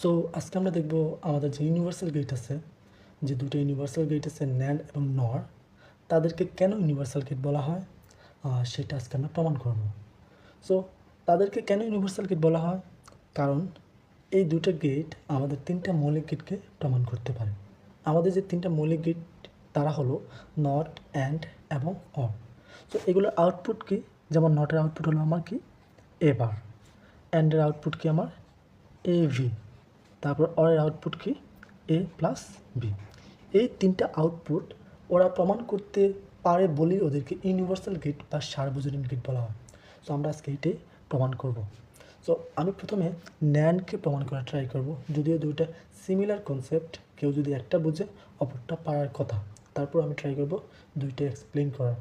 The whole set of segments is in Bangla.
সো আজকে আমরা দেখব আমাদের যে ইউনিভার্সাল গেট আছে, যে দুটো ইউনিভার্সাল গেট আছে ন্যান্ড এবং নর তাদেরকে কেন ইউনিভার্সাল গেট বলা হয়? সেটা আজকে আমরা প্রমাণ করব। সো তাদেরকে কেন ইউনিভার্সাল গেট বলা হয়? কারণ এই দুটো গেট আমাদের তিনটা মৌলিক গেটকে প্রমাণ করতে পারে। আমাদের যে তিনটা মৌলিক গেট তারা হলো নট অ্যান্ড এবং অর সো এগুলোর আউটপুট কি? যেমন নটের আউটপুট হলো আমার কি? এ বার অ্যান্ডের আউটপুট কি আমার? এ ভি তারপর অরের আউটপুট কি? এ প্লাস বি এই তিনটা আউটপুট ওরা প্রমাণ করতে পারে বলেই ওদেরকে ইউনিভার্সাল গেট বা সার্বজনীন গেট বলা হয়। সো আমরা আজকে এইটাই প্রমাণ করব। সো আমি প্রথমে ন্যানকে প্রমাণ করার ট্রাই করব। যদিও দুইটা সিমিলার কনসেপ্ট কেউ যদি একটা বুঝে, অপরটা পারার কথা। তারপর আমি ট্রাই করব দুইটা এক্সপ্লেন করার।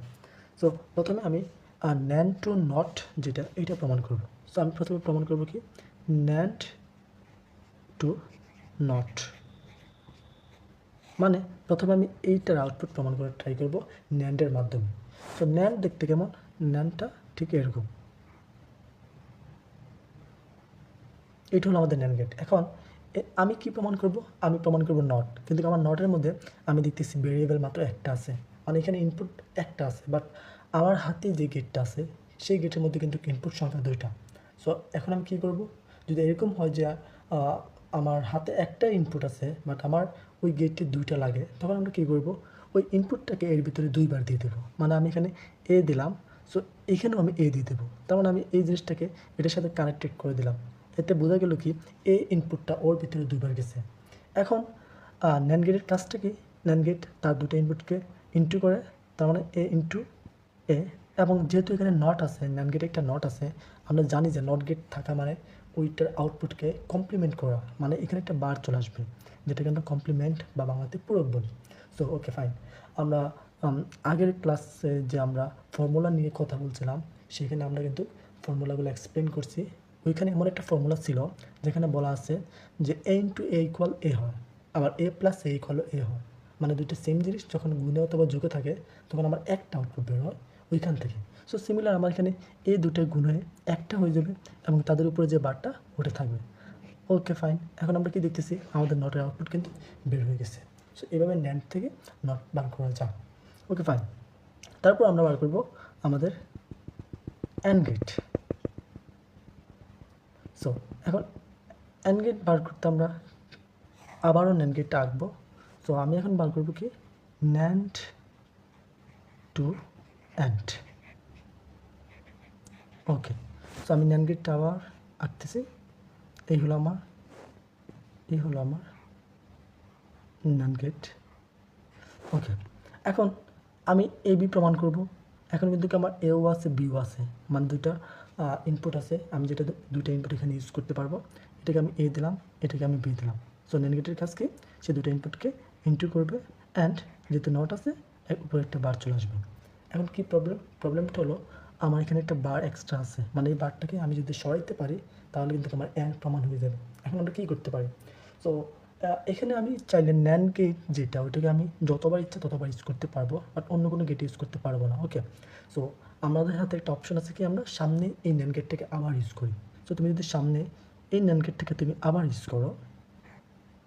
সো প্রথমে আমি ন্যান টু নট যেটা এটা প্রমাণ করব। সো আমি প্রথমে প্রমাণ করব কি? ন্যান্ড টু নট মানে প্রথমে আমি এইটার আউটপুট প্রমাণ করার ট্রাই করব ন্যান্ডের মাধ্যমে। তো ন্যান্ড দেখতে কেমন? ন্যান্ডটা ঠিক এরকম। এটা হলো আমাদের ন্যান্ড গেট এখন আমি কি প্রমাণ করব? আমি প্রমাণ করব নট কিন্তু আমার নটের মধ্যে আমি দেখতেছি ভেরিয়েবল মাত্র একটা আছে। মানে এখানে ইনপুট একটা আছে বাট আমার হাতে যে গেটটা আছে, সেই গেটের মধ্যে কিন্তু ইনপুট সংখ্যা দুইটা। সো এখন আমি কী করব? যদি এরকম হয় যে আমার হাতে একটা ইনপুট আছে বাট আমার ওই গেটটি দুইটা লাগে। তখন আমরা কী করব? ওই ইনপুটটাকে এর ভিতরে দুইবার দিয়ে দেবো। মানে আমি এখানে এ দিলাম সো এখানেও আমি এ দিয়ে দেবো। তার মানে আমি এই জিনিসটাকে এটার সাথে কানেক্টেড করে দিলাম। এতে বোঝা গেল কি? এ ইনপুটটা ওর ভিতরে দুইবার গেছে। এখন ন্যান গেটের কাজটা কি? ন্যান গেট তার দুটো ইনপুটকে ইন্টু করে, তার মানে এ ইন্টু এ এবং যেহেতু এখানে নট আছে ন্যান গেটে একটা নট আছে, আমরা জানি যে নট গেট থাকা মানে ওইটার আউটপুটকে কমপ্লিমেন্ট করা মানে এখানে একটা বার চলে আসবে, যেটাকে আমরা কমপ্লিমেন্ট বা বাংলাতে পূরক বলি। সো ওকে ফাইন আমরা আগের ক্লাসে যে আমরা ফর্মুলা নিয়ে কথা বলছিলাম, সেখানে আমরা কিন্তু ফর্মুলাগুলো এক্সপ্লেন করছি। ওইখানে এমন একটা ফর্মুলা ছিল, যেখানে বলা আছে যে এ ইন্টু এ ইকুয়াল এ হয়, আবার এ প্লাস এ ইকুয়াল এ হয়। মানে দুইটা সেম জিনিস যখন গুণে অথবা যুগে থাকে, তখন আমার একটা আউটপুট বের হয়। ওইখান থেকে। সো সিমিলার আমার এখানে এই দুটো গুণ হয়ে একটা হয়ে যাবে এবং তাদের উপরে যে বারটা ওটা থাকবে। ওকে ফাইন এখন আমরা কি দেখতেছি? আমাদের নটের আউটপুট কিন্তু বের হয়ে গেছে। সো এভাবে ন্যান্ড থেকে নট বার করা যায় ওকে ফাইন তারপর আমরা বার করব আমাদের অ্যান্ড গেট সো এখন অ্যান্ড গেট বার করতে আমরা আবারও ন্যান্ড গেটটা আঁকবো। সো আমি এখন বার করব কি? NAND to AND okay so আমি ন্যান্ড গেটটা আবার আঁকতেছি। এই হলো আমার, এই হলো আমার ন্যান্ড গেট ওকে এখন আমি এ বি প্রমাণ করব। এখন কিন্তু আমার এও আছে বিও আছে মানে দুইটা ইনপুট আছে। আমি যেটা দুইটা ইনপুট এখানে ইউজ করতে পারব। এটাকে আমি এ দিলাম, এটাকে আমি বি দিলাম। সো নেগেটিভ কাজ কি? সে দুটো ইনপুটকে ইনটু করবে অ্যান্ড যেহেতু নট আছে উপরে একটা বার চলে আসবে। এখন কি প্রবলেম প্রবলেমটা হলো আমার এখানে একটা বার এক্সট্রা আছে। মানে এই বারটাকে আমি যদি সরাইতে পারি, তাহলে কিন্তু আমার অ্যান্ড প্রমাণ হয়ে যাবে। এখন আমরা কী করতে পারি? সো এখানে আমি চাইলে ন্যান গেট যেটা, ওইটাকে আমি যতবার ইচ্ছা ততবার ইউজ করতে পারব বাট অন্য কোনো গেট ইউজ করতে পারব না ওকে সো আমাদের হাতে একটা অপশন আছে কি, আমরা সামনে এই ন্যান গেটটাকে আবার ইউজ করি। সো তুমি যদি সামনে এই ন্যান গেটটাকে তুমি আবার ইউজ করো,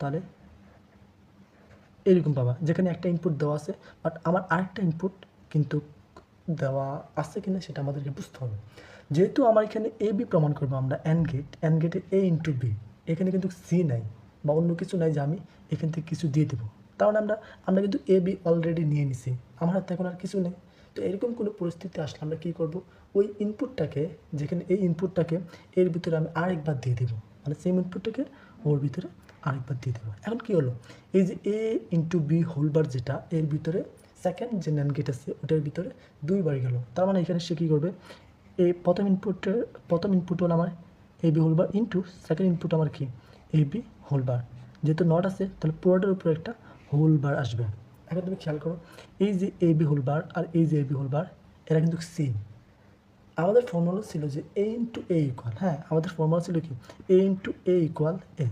তাহলে এরকম পাবা। যেখানে একটা ইনপুট দেওয়া আছে বাট আমার আরেকটা ইনপুট কিন্তু দেওয়া আছে কিনা সেটা আমাদেরকে বুঝতে হবে। যেহেতু আমার এখানে এ বি প্রমাণ করব আমরা অ্যান গেট অ্যান গেটে এ ইন্টু বি এখানে কিন্তু সি নাই, বা অন্য কিছু নাই যে আমি এখান থেকে কিছু দিয়ে দেবো। তাহলে আমরা আমরা কিন্তু এ বি অলরেডি নিয়ে নিছি। আমার হাতে এখন আর কিছু নেই। তো এরকম কোনো পরিস্থিতি আসলে আমরা কী করব? ওই ইনপুটটাকে যেখানে এই ইনপুটটাকে এর ভিতরে আমি আরেকবার দিয়ে দেবো। মানে সেম ইনপুটটাকে ওর ভিতরে আরেকবার দিয়ে দেবো। এখন কী হলো? এই যে এ ইন্টু বি হোলবার যেটা, এর ভিতরে সেকেন্ড যে ন্যান গেট আছে, ওটার ভিতরে দুইবার গেল। তার মানে এখানে সে কী করবে? এই প্রথম ইনপুটের প্রথম ইনপুট হল আমার A B whole bar into second input আমার কি? এ বি হোলবার যেহেতু নট আছে, তাহলে পুরোটার উপরে একটা হোলবার আসবে। এখন তুমি খেয়াল করো, এই যে এ বি হোলবার আর এই যে এ বি হোলবার এরা কিন্তু সেম আমাদের ফর্মুলা ছিল যে এ ইন্টু এ ইকুয়াল হ্যাঁ আমাদের ফর্মুলা ছিল কি? এ ইন্টু এ ইকুয়াল এ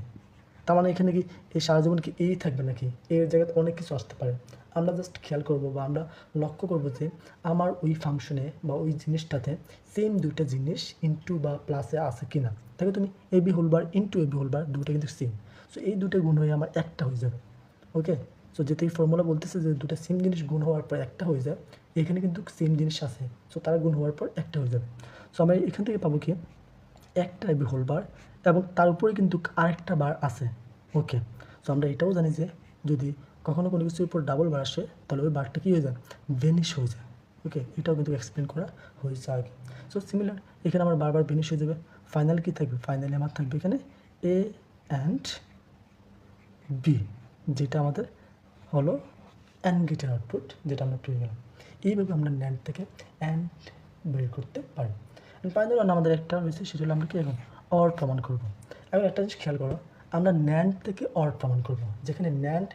তার মানে এখানে কি এই সারা জীবন কি এই থাকবে নাকি? এর জায়গায় অনেক কিছু আসতে পারে। আমরা জাস্ট খেয়াল করব বা আমরা লক্ষ্য করব যে আমার ওই ফাংশনে বা ওই জিনিসটাতে সেম দুইটা জিনিস ইনটু বা প্লাসে আছে কি না দেখো তুমি A B whole bar into A B whole bar দুটো কিন্তু সেম সো এই দুটো গুণ হয়ে আমার একটা হয়ে যাবে। ওকে সো যেতে এই ফর্মুলা বলতেছে যে দুটো সেম জিনিস গুণ হওয়ার পর একটা হয়ে যায়, এখানে কিন্তু সেম জিনিস আছে। সো তারা গুণ হওয়ার পর একটা হয়ে যাবে। সো আমরা এখান থেকে পাবো কি একটা এবি হোল বার এবং তার উপরে কিন্তু আরেকটা বার আছে। ওকে সো আমরা এটাও জানি যে যদি কখনো কোনো কিছুর উপর ডাবল বার আসে, তাহলে ওই বারটা কী হয়ে যায়? ভেনিশ হয়ে যায়। ওকে, এটাও কিন্তু এক্সপ্লেন করা হয়েছে আগে। সো সিমিলার এখানে আমার বারবার ভেনিশ হয়ে যাবে। ফাইনাল কী থাকবে? ফাইনালি আমার থাকবে এখানে এ অ্যান্ড বি যেটা আমাদের হলো অ্যান্ড গেটের আউটপুট যেটা আমরা পেয়ে গেলাম। এইভাবে আমরা ন্যান্ড থেকে অ্যান্ড বের করতে পারি। ফাইনাল আমাদের একটা রয়েছে, সেটা হলো আমরা কি এখন অর প্রমাণ করব। এখন একটা জিনিস খেয়াল করো, আমরা ন্যান্ড থেকে অর প্রমাণ করব, যেখানে ন্যান্ড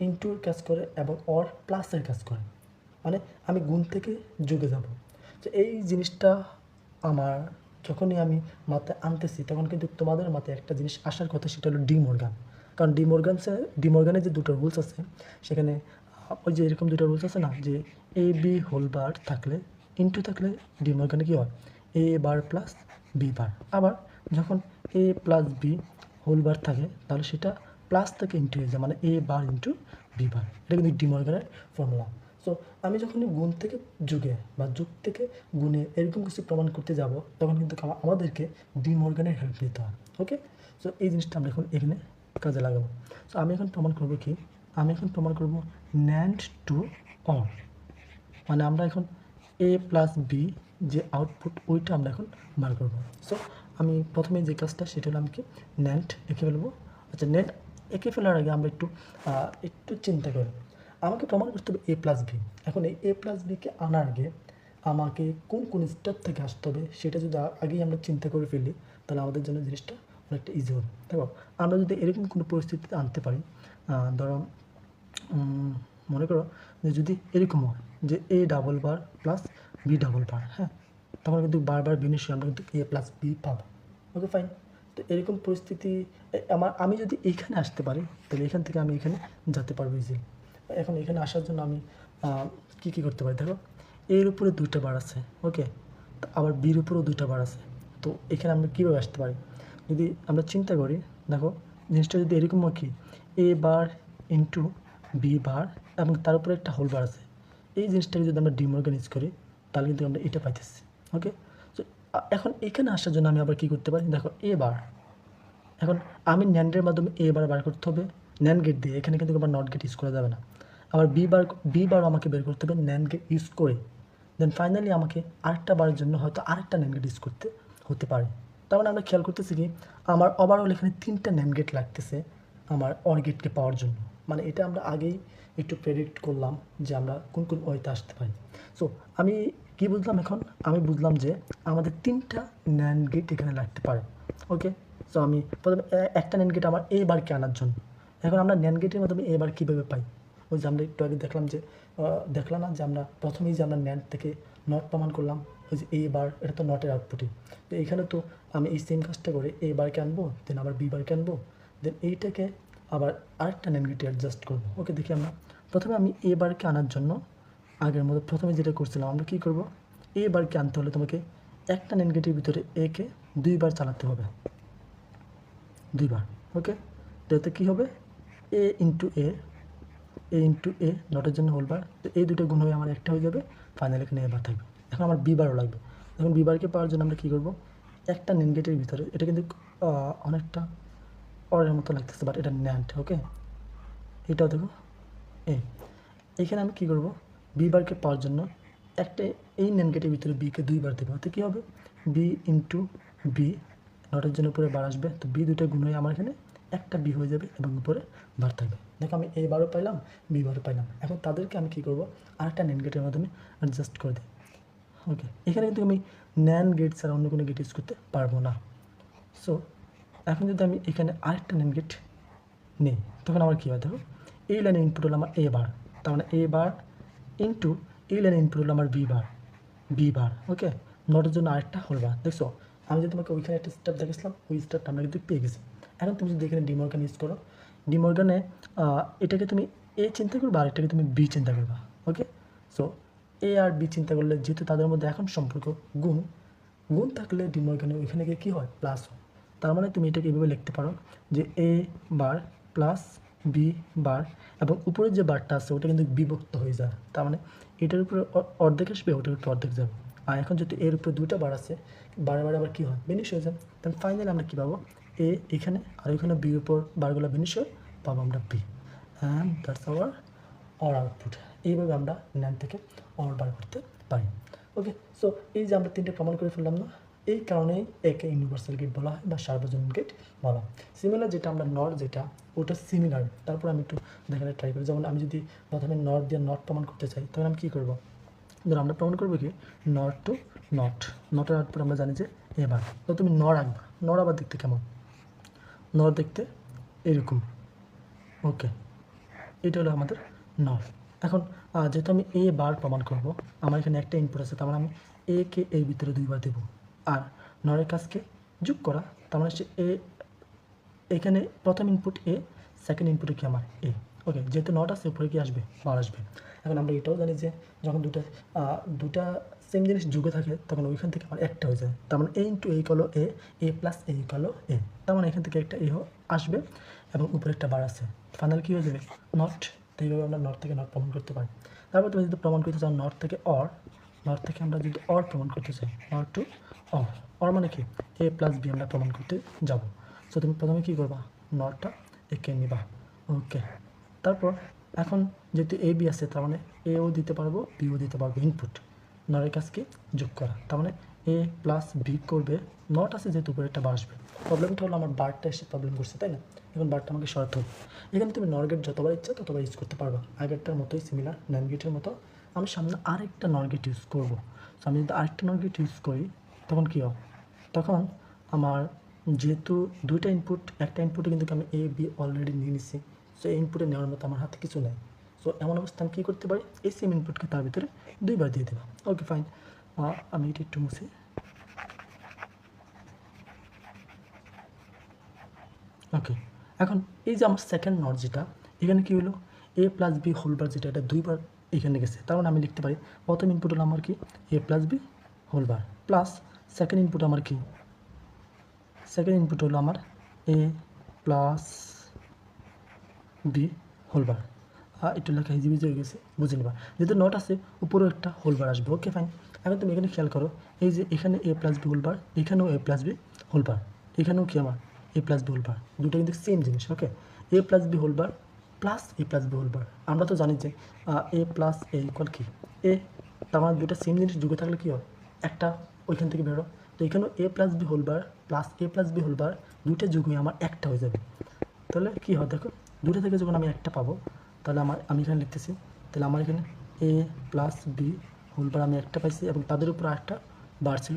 ইনটুর কাজ করে এবং অর প্লাসের কাজ করে। মানে আমি গুণ থেকে যুগে যাব। তো এই জিনিসটা আমার, যখনই আমি মাথায় আনতেছি, তখন কিন্তু তোমাদের মাথায় একটা জিনিস আসার কথা, সেটা হলো ডি মর্গান কারণ ডি মর্গানসে ডি মর্গানের যে দুটো রুলস আছে, সেখানে ওই যে এরকম দুটো রুলস আছে না, যে এ বি হোল বার থাকলে ইনটু থাকলে ডি মর্গানে কী হয়? এ বার প্লাস বি বার আবার যখন A plus B whole bar থাকে, তাহলে সেটা প্লাস থেকে ইন্টু হয়ে যায় মানে এ বার ইন্টু বি বার এটা কিন্তু ডিমর্গানের ফর্মুলা সো আমি যখনই গুণ থেকে যুগে বা যুগ থেকে গুণে এরকম কিছু প্রমাণ করতে যাব, তখন কিন্তু আমা- আমাদেরকে ডিমর্গানের হেল্প নিতে হয় ওকে সো এই জিনিসটা আমরা এখন এখানে কাজে লাগাবো। সো আমি এখন প্রমাণ করব কি? আমি এখন প্রমাণ করব ন্যান্ড টু অর মানে আমরা এখন এ প্লাস বি যে আউটপুট ওইটা আমরা এখন বার করব। সো আমি প্রথমে যে কাজটা, সেটা হলো আমাকে নেট এঁকে ফেলব। আচ্ছা নেট এঁকে ফেলার আগে আমরা একটু একটু চিন্তা করি। আমাকে প্রমাণ করতে হবে এ প্লাস বি এখন এই এ প্লাস বিকে আনার আগে আমাকে কোন কোন স্টেপ থেকে আসতে হবে, সেটা যদি আগেই আমরা চিন্তা করে ফেলি, তাহলে আমাদের জন্য জিনিসটা অনেকটা ইজি হবে। দেখো, আমরা যদি এরকম কোনো পরিস্থিতিতে আনতে পারি ধরো মনে করো যে যদি এরকম হয় যে A double bar plus B double bar হ্যাঁ? তখন কিন্তু বারবার বিনিশে আমরা কিন্তু এ প্লাস বি পাবো। ওকে ফাইন তো এরকম পরিস্থিতি আমার, আমি যদি এইখানে আসতে পারি, তাহলে এখান থেকে আমি এখানে যেতে পারব ইজিলি এখন এখানে আসার জন্য আমি কি কি করতে পারি? দেখো, এর উপরে দুইটা বার আছে ওকে আবার বির উপরেও দুইটা বার আছে। তো এখানে আমরা কীভাবে আসতে পারি? যদি আমরা চিন্তা করি, দেখো, জিনিসটা যদি এরকম কি এ বার ইন্টু বি বার, এবং তার উপরে একটা হোল বার আছে। এই জিনিসটাকে যদি আমরা ডিমর্গানাইজ করি, তাহলে কিন্তু আমরা এটা পাইতেছি। ওকে এখন এখানে আসার জন্য আমি আবার কী করতে পারি? দেখো এ বার এখন আমি ন্যান্ডের মাধ্যমে এ বার বার করতে হবে। ন্যান গেট দিয়ে এখানে কিন্তু আবার নট গেট ইউজ করা যাবে না। আবার বি বার বি বার আমাকে বের করতে হবে ন্যান গেট ইউজ করে। দেন ফাইনালি আমাকে আরেকটা বারের জন্য হয়তো আরেকটা ন্যান গেট ইউজ করতে, হতে পারে। তার মানে আমরা খেয়াল করতেছি কি, আমার ওভারঅল এখানে তিনটা ন্যান গেট লাগতেছে আমার অর গেটকে পাওয়ার জন্য। মানে এটা আমরা আগেই একটু প্রেডিক্ট করলাম যে আমরা কোন কোন ওয়েতে আসতে পারি। সো আমি কি বুঝলাম এখন? আমি বুঝলাম যে আমাদের তিনটা ন্যান গেট এখানে লাগতে পারে। ওকে সো আমি প্রথমে একটা ন্যান গেট আমার এ বারকে আনার জন্য। এখন আমরা ন্যান গেটের মাধ্যমে এ বার কীভাবে পাই? ওই যে আমরা একটু আগে দেখলাম যে দেখলাম না যে আমরা প্রথমেই যে আমরা ন্যান থেকে নট প্রমাণ করলাম, ওই যে এ বার এটা তো নটের আউটপুটই তো এইখানে তো আমি এই সেম কাজটা করে এ বারকে আনব দেন আবার বি বারকে আনব দেন এইটাকে আবার আরেকটা ন্যান গেটে অ্যাডজাস্ট করব। ওকে দেখি আমরা। প্রথমে আমি এ বারকে আনার জন্য আগের মতো প্রথমে যেটা করছিলাম, আমরা কী করব? এ বারকে আনতে হলে তোমাকে একটা ন্যান গেটের ভিতরে একে দুইবার চালাতে হবে। দুইবার ওকে এতে কী হবে? এ ইন্টু এ এ ইন্টু এ নটের জন্য হোলবার তো এই দুটো গুণ হয়ে আমার একটা হয়ে যাবে ফাইনাল এখানে এবার থাকবে। এখন আমার বিবারও লাগবে। এখন বিবারকে পাওয়ার জন্য আমরা কী করব? একটা নেন গেটের ভিতরে, এটা কিন্তু অনেকটা অরের মতো লাগতেছে বাট এটা ন্যান্ড ওকে এটাও দেখো এ এখানে আমি কী করব? বি বারকে পাওয়ার জন্য একটা, এই নেন গেটের ভিতরে বিকে দুইবার দেবো। তো কী হবে? বি ইন্টু বি নটের জন্য উপরে বার আসবে। তো বি দুটো গুণ হয়ে আমার এখানে একটা বি হয়ে যাবে এবং উপরে বার থাকবে। দেখো আমি এ বারও পাইলাম বি বারও পাইলাম। এখন তাদেরকে আমি কী করব? আরেকটা নেন গেটের মাধ্যমে অ্যাডজাস্ট করে দিই। ওকে এখানে কিন্তু আমি ন্যান গেট ছাড়া অন্য কোনো গেট ইউজ করতে পারব না। সো এখন যদি আমি এখানে আরেকটা নেন গেট নিই, তখন আমার কী হয় দেখো? এই লাইনের ইনপুট হলো আমার এ বার তার মানে এ বার ইন্টু এই লাইনের ইনপুট হলো আমার বি বার বি বার ওকে নটের জন্য আরেকটা হোল বার দেখছ? আমি যে তোমাকে ওইখানে একটা স্টেপ দেখেছিলাম, ওই স্টেপটা আমরা কিন্তু পেয়ে গেছি। এখন তুমি যদি এখানে ডিমর্গান ইউজ করো ডিমর্গানে এটাকে তুমি এ চিন্তা করবে আর এটাকে তুমি বি চিন্তা করবা ওকে সো এ আর বি চিন্তা করলে যেহেতু তাদের মধ্যে এখন সম্পর্ক গুণ গুণ থাকলে ডিমর্গানে ওইখানে গিয়ে কী হয়? প্লাস তার মানে তুমি এটাকে এভাবে লিখতে পারো যে এ বার প্লাস বি বার এবং উপরের যে বারটা আছে, ওটা কিন্তু বিভক্ত হয়ে যায়। তার মানে এটার উপরে অর্ধেক আসবে, ওটার উপরে অর্ধেক যাবে। আর এখন যদি এর উপরে দুইটা বার আছে, বারে বারে আবার কী হয়? বেনিশ হয়ে যায়। তাহলে ফাইনালি আমরা কী পাবো? এ এখানে আর ওইখানে বির উপর বারগুলো বিনিশ হয়ে পাবো আমরা B and that's our or output এইভাবে আমরা ন্যান থেকে অর বার করতে পারি। ওকে সো এই যে আমরা তিনটে প্রমাণ করে ফেললাম না এই কারণেই একে ইউনিভার্সাল গেট বলা হয় বা সার্বজনীন গেট বলা হয়। সিমিলার যেটা আমরা নর যেটা, ওটা সিমিলার তারপর আমি একটু দেখাতে ট্রাই করি। যেমন আমি যদি প্রথমে নর দিয়ে নট প্রমাণ করতে চাই তখন আমি কী করব? ধরো আমরা প্রমাণ করব কি নট টু নট নটের আউটপুট আমরা জানি যে এবার। তো তুমি নর আঁকবা। নর আবার দেখতে কেমন? নর দেখতে এরকম। ওকে এটা হলো আমাদের নর এখন যেহেতু আমি এ বার প্রমাণ করব, আমার এখানে একটা ইনপুট আছে, তার মানে আমি এ কে এর ভিতরে দুইবার দেবো। আর নরের কাজকে যোগ করা, তার মানে হচ্ছে এ, এখানে প্রথম ইনপুট এ সেকেন্ড ইনপুটে কি আমার? এ। ওকে যেহেতু নট আছে, উপরে কি আসবে? বার আসবে। এখন আমরা এটাও জানি যে, যখন দুটা দুটা সেম জিনিস যুগে থাকে, তখন ওইখান থেকে আমার একটা হয়ে যায়। তার মানে এ ইন্টু এ কলো এ এ প্লাস এ কলো এ। তার মানে এখান থেকে একটা এ আসবে এবং উপরে একটা বার আছে। ফাইনাল কী হয়ে যাবে? নট এইভাবে আমরা নর্থ থেকে নর্থ প্রমাণ করতে পারি। তারপর তুমি যদি প্রমাণ করতে চাও নর্থ থেকে অর নর্থ থেকে আমরা যদি অর প্রমাণ করতে চাই। অর টু অর অর মানে কি? এ প্লাস বি আমরা প্রমাণ করতে যাব। সো তুমি প্রথমে কী করবা? নটটা একে নিবা। ওকে তারপর, এখন যেহেতু এ বি আছে, তার মানে এও দিতে পারব বিও দিতে পারব ইনপুট নরের কাজকে যোগ করা। তার মানে এ প্লাস বি করবে। নট আছে যেহেতু উপরে একটা আসবে। প্রবলেমটা হলো আমার বারটা এসে প্রবলেম করছে, তাই না? এখন বারটা আমাকে সরাতে হবে এখানে তুমি নর গেট যতবার ইচ্ছা ততবার ইউজ করতে পারবা। আগেরটার মতোই সিমিলার গেটের মতো। আমি সামনে আরেকটা নর গেট ইউজ করব। তো আমি যদি আরেকটা নর গেট ইউজ করি তখন কী হবে তখন আমার যেহেতু দুইটা ইনপুট একটা ইনপুটে কিন্তু আমি এ বি অলরেডি নিয়ে নিছি। সো এই ইনপুটে নেওয়ার মতো আমার হাতে কিছু নেই। সো এমন অবস্থা আমি কী করতে পারি? এই সেম ইনপুটকে তার ভিতরে দুইবার দিয়ে দেবো। ওকে ফাইন আমি এটা একটু মুছি। ওকে এখন এই যে আমার সেকেন্ড নট যেটা, এখানে কী হলো? এ প্লাস বি হোলবার যেটা, এটা দুইবার এখানে গেছে। তার মানে আমি লিখতে পারি, প্রথম ইনপুট হলো আমার কি? A plus B whole bar plus second input আমার কি? সেকেন্ড ইনপুট হলো আমার এ প্লাস বি হোলবার একটু লেখা হিজিবিজি হয়ে গেছে, বুঝে নিবা। যেহেতু নট আছে, উপরেও একটা হোলবার আসবে ওকে ফাইন এখন তুমি এখানে খেয়াল করো, এই যে এখানে এ প্লাস বি হোলবার এখানেও এ প্লাস বি হোলবার এখানেও কি আমার? এ প্লাস বি হোলবার দুটো কিন্তু সেম জিনিস okay A plus B whole bar plus A plus B whole bar আমরা তো জানি যে এ প্লাস এ ইকুয়াল কি? এ তার মানে দুটো সেম জিনিস যুগে থাকলে কী হয়? একটা ওইখান থেকে বেরো। তো এখানেও A plus B whole bar plus A plus B whole bar দুইটা যুগ হয়ে আমার একটা হয়ে যাবে। তাহলে কী হয় দেখো দুটো থেকে যখন আমি একটা পাবো, তাহলে আমার, আমি এখানে লিখতেছি, তাহলে আমার এখানে এ প্লাস বি হোলবার আমি একটা পাইছি এবং তাদের উপর একটা বার ছিল।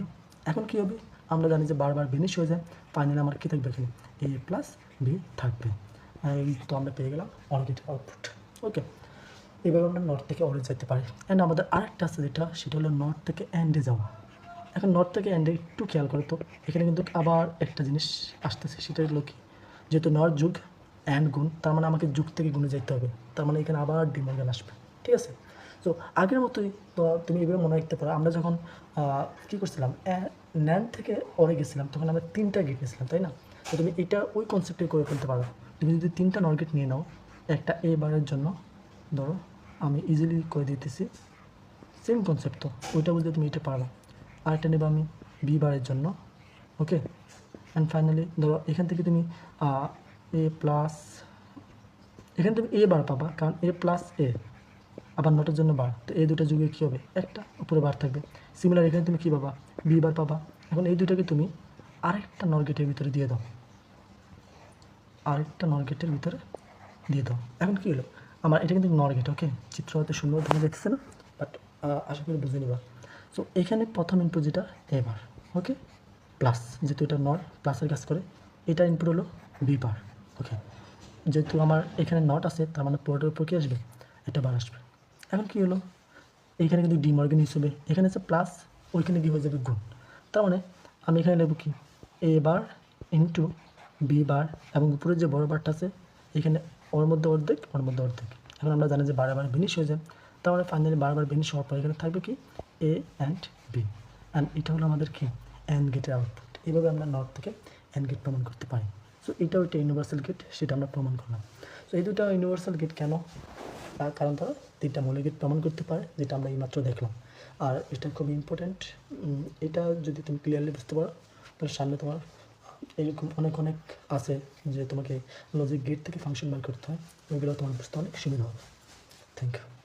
এখন কী হবে? আমরা জানি যে বারবার বেনিশ হয়ে যায় ফাইনালি আমার কী থাকবে এখানে? এ প্লাস বি থাকবে। তো আমরা পেয়ে গেলাম অর্গেট আউটপুট ওকে এভাবে আমরা নর্থ থেকে অরে যেতে পারি। অ্যান্ড আমাদের আরেকটা আছে যেটা, সেটা হলো নর্থ থেকে অ্যান্ডে যাওয়া। এখন নর্থ থেকে অ্যান্ডে একটু খেয়াল করো তো, এখানে কিন্তু আবার একটা জিনিস আসতেছে, সেটা হলো কি? যেহেতু নর্থ যুগ অ্যান্ড গুণ, তার মানে আমাকে যুগ থেকে গুণে যেতে হবে, তার মানে এখানে আবার ডিমর্গান আসবে, ঠিক আছে? তো আগের মতোই তো তুমি এভাবে মনে রাখতে পারো, আমরা যখন কী করছিলাম ন্যান থেকে অরে গেছিলাম, তখন আমরা তিনটা গেট নিয়েছিলাম, তাই না? তো তুমি এটা ওই কনসেপ্টে করে ফেলতে পারো। তুমি যদি তিনটা নরগেট নিয়ে নাও, একটা এ বারের জন্য, ধরো, আমি ইজিলি করে দিতেছি সেম কনসেপ্ট তো, ওইটা বলতে তুমি এটা পারবা আরেকটা নেবে আমি বি বারের জন্য ওকে অ্যান্ড ফাইনালি ধরো এখান থেকে তুমি এ প্লাস এখান থেকে এ বার পাবা, কারণ এ প্লাস এ আবার নটের জন্য বার তো এই দুটো যুগে কী হবে? একটা উপরে বার থাকবে। সিমিলার এখানে তুমি কী পাবা? বি বার পাবা। এখন এই দুটোকে তুমি আরেকটা নরগেটের ভিতরে দিয়ে দাও। আরেকটা নরগেটের ভিতরে দিয়ে দাও। এখন কী হলো? আমার এটা কিন্তু নরগেট ওকে চিত্র হয়তো সুন্দর দেখা যাচ্ছে না বাট আশা করি বুঝে নিবা। সো এখানে প্রথম ইনপুট যেটা এবার ওকে প্লাস যেহেতু এটা নট প্লাসের কাজ করে, এটা ইনপুট হলো বি বার ওকে যেহেতু আমার এখানে নট আছে, তার মানে পুরোটার উপর কি আসবে? এটা বার আসবে। এখন কী হলো? এখানে কিন্তু ডিমর্গান হিসেবে, এখানে আছে প্লাস ওইখানে কি হয়ে যাবে? গুণ। তার মানে আমি এখানে নেব কি? এ বার ইন্টু বি বার এবং উপরে যে বড় বারটা আছে, এখানে ওর মধ্যে অর্ধেক, ওর মধ্যে অর্ধেক। এখন আমরা জানি যে বারবার ভিনিশ হয়ে যায়। তার মানে ফাইনালি বারবার ভিনিশ হওয়ার পর এখানে থাকবে কি? এ অ্যান্ড বি অ্যান্ড এটা হলো আমাদের কি? অ্যান্ড গেটের আউটপুট এইভাবে আমরা নট থেকে অ্যান্ড গেট প্রমাণ করতে পারি। সো এটাও একটা ইউনিভার্সাল গেট সেটা আমরা প্রমাণ করলাম। সো এই দুটো ইউনিভার্সাল গেট কেন? তার কারণ তারা তিনটা মৌলিক গেট প্রমাণ করতে পারে, যেটা আমরা এইমাত্র দেখলাম। আর এটা খুবই ইম্পর্ট্যান্ট এটা যদি তুমি ক্লিয়ারলি বুঝতে পারো, তাহলে সামনে তোমার এরকম অনেক অনেক আছে যে তোমাকে লজিক গেট থেকে ফাংশন বের করতে হয়। ওইগুলো তোমার বুঝতে অনেক সুবিধা হবে। Thank you